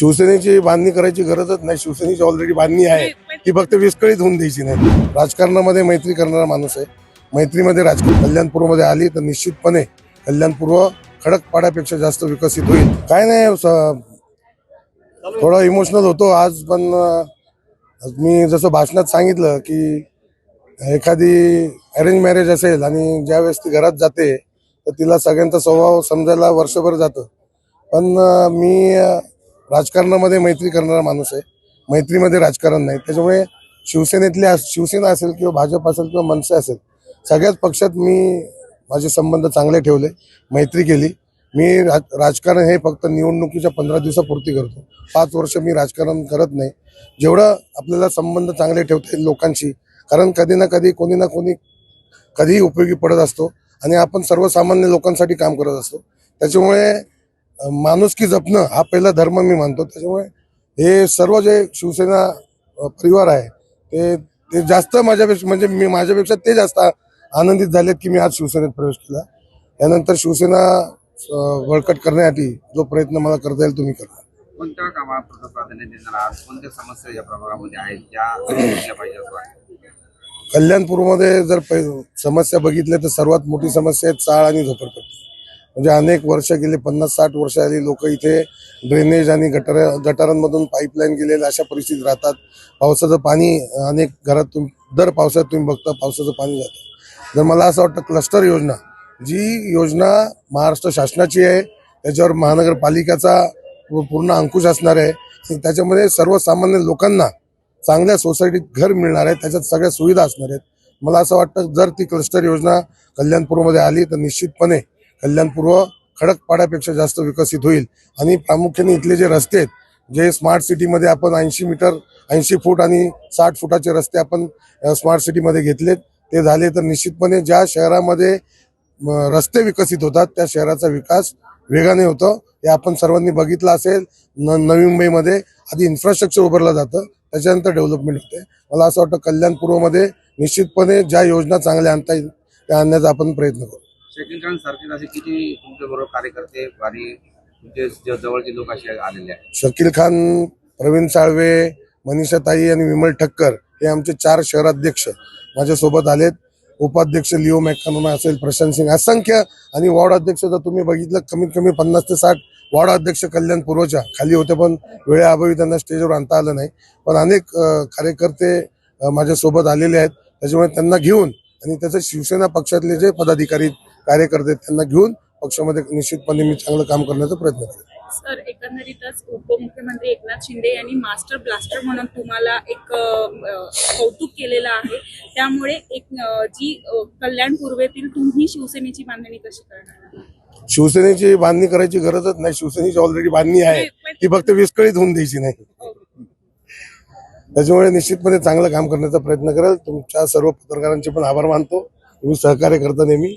शिवसेनेची बांधणी करायची गरजच नाही. शिवसेनेची ऑलरेडी बांधणी आहे. ती फक्त विस्कळीत होऊन द्यायची नाही. राजकारणामध्ये मैत्री करणारा माणूस आहे. मैत्रीमध्ये राजकारण कल्याणपूरमध्ये आली तर निश्चितपणे कल्याणपूर्व खडकपाड्यापेक्षा जास्त विकसित होईल. काय नाही थोडा इमोशनल होतो आज पण मी जसं भाषणात सांगितलं की एखादी अरेंज मॅरेज असेल आणि ज्यावेळेस ती घरात जाते तर तिला सगळ्यांचा स्वभाव समजायला वर्षभर जातं. पण मी राजकारणामध्ये मैत्री करणारा माणूस आहे. मैत्रीमध्ये राजकारण नाही. त्याच्यामुळे शिवसेनेतले शिवसेना असेल किंवा भाजप असेल किंवा मनसे असेल सगळ्याच पक्षात मी माझे संबंध चांगले ठेवले मैत्री केली. मी राज- राजकारण हे फक्त निवडणुकीच्या पंधरा दिवसापुरती करतो. पाच वर्ष मी राजकारण करत नाही. जेवढं आपल्याला संबंध चांगले ठेवता येईल लोकांशी कारण कधी ना कधी कोणी ना कोणी कधीही उपयोगी पडत असतो आणि आपण सर्वसामान्य लोकांसाठी काम करत असतो. त्याच्यामुळे माणुसकी जपणं हा पहिला धर्म मी मानतो. त्याच्यामुळे हे सर्व जे शिवसेना परिवार आहे ते ते जास्त माझ्यापेक्षा म्हणजे मी माझ्यापेक्षा ते जास्त आनंदित झालेत की मी आज शिवसेनेत प्रवेश केला. यानंतर शिवसेना बळकट करण्यासाठी जो प्रयत्न मला करता येईल तुम्ही करा कोणत्या कामाला प्रथम प्राधान्य देणार आज कोणत्या समस्या या प्रभागामध्ये आहेत? त्या सोडवल्या पाहिजे असं वाटतं? कल्याणपूरमध्ये जर समस्या बघितल्या तर सर्वात मोठी समस्या आहे चाळ आणि झोपडपट्टी. म्हणजे अनेक वर्ष गेले पन्नास साठ वर्ष आली लोक इथे ड्रेनेज आणि गटर गटारांमधून पाईपलाईन गेलेल्या अशा परिस्थितीत राहतात. पावसाचं पाणी अनेक घरात तुम्ही दर पावसात तुम्ही बघता पावसाचं पाणी जातं. तर मला असं वाटतं क्लस्टर योजना जी योजना महाराष्ट्र शासनाची आहे त्याच्यावर महानगरपालिकेचा पूर्ण अंकुश असणार आहे. त्याच्यामध्ये सर्वसामान्य लोकांना चांगल्या सोसायटीत घर मिळणार आहे त्याच्यात सगळ्या सुविधा असणार आहेत. मला असं वाटतं जर ती क्लस्टर योजना कल्याणपूरमध्ये आली तर निश्चितपणे कल्याणपूर्व खडकपाड्यापेक्षा जास्त विकसित होईल. आणि प्रामुख्याने इथले जे रस्ते आहेत जे स्मार्ट सिटीमध्ये आपण ऐंशी मीटर ऐंशी फूट आणि साठ फुटाचे रस्ते आपण स्मार्ट सिटीमध्ये घेतलेत. ते झाले तर निश्चितपणे ज्या शहरामध्ये रस्ते विकसित होतात त्या शहराचा विकास वेगाने होतो. हे आपण सर्वांनी बघितलं असेल न नवी मुंबईमध्ये आधी इन्फ्रास्ट्रक्चर उभारलं जातं त्याच्यानंतर डेव्हलपमेंट होते. मला असं वाटतं कल्याणपूर्वमध्ये निश्चितपणे ज्या योजना चांगल्या आणता येईल त्या आणण्याचा आपण प्रयत्न करू. शकील खान सारखे असे किती तुमच्या बरोबर कार्यकर्ते आणि तुमचे जवळचे लोक असे आलेले आहेत? शकील खान प्रवीण साळवे मनीषाताई आणि विमल ठक्कर हे आमचे चार शहराध्यक्ष माझ्यासोबत आलेत. उपाध्यक्ष लिओ मॅकॅनोना असेल प्रशांत सिंग असंख्य आणि वॉर्ड अध्यक्ष जर तुम्ही बघितलं कमीत कमी पन्नास ते साठ वॉर्ड अध्यक्ष कल्याण पूर्वच्या खाली होते पण वेळेअभावी त्यांना स्टेजवर आणता आलं नाही. पण अनेक कार्यकर्ते माझ्यासोबत आलेले आहेत. त्याच्यामुळे त्यांना घेऊन आणि त्याचं शिवसेना पक्षातले जे पदाधिकारी कार्यकर्ते त्यांना घेऊन पक्षामध्ये निश्चितपणे मी चांगलं काम करण्याचा प्रयत्न करेन. सर एकंदरीतच उपमुख्यमंत्री एकनाथ शिंदे यांनी मास्टर ब्लास्टर म्हणून तुम्हाला एक कौतुक केलेलं आहे. त्यामुळे एक जी कल्याण पूर्वेतील तुम्ही शिवसेनेची बांधणी कशी करणार? शिवसेनेची बांधणी करायची गरजच नाही. शिवसेनेची ऑलरेडी बांधणी आहे. ती फक्त विस्कळीत होऊन द्यायची नाही. त्याच्यामुळे निश्चितपणे चांगलं काम करण्याचा प्रयत्न करेल. तुमच्या सर्व पत्रकारांचे पण आभार मानतो. तुम्ही सहकार्य करता नेहमी.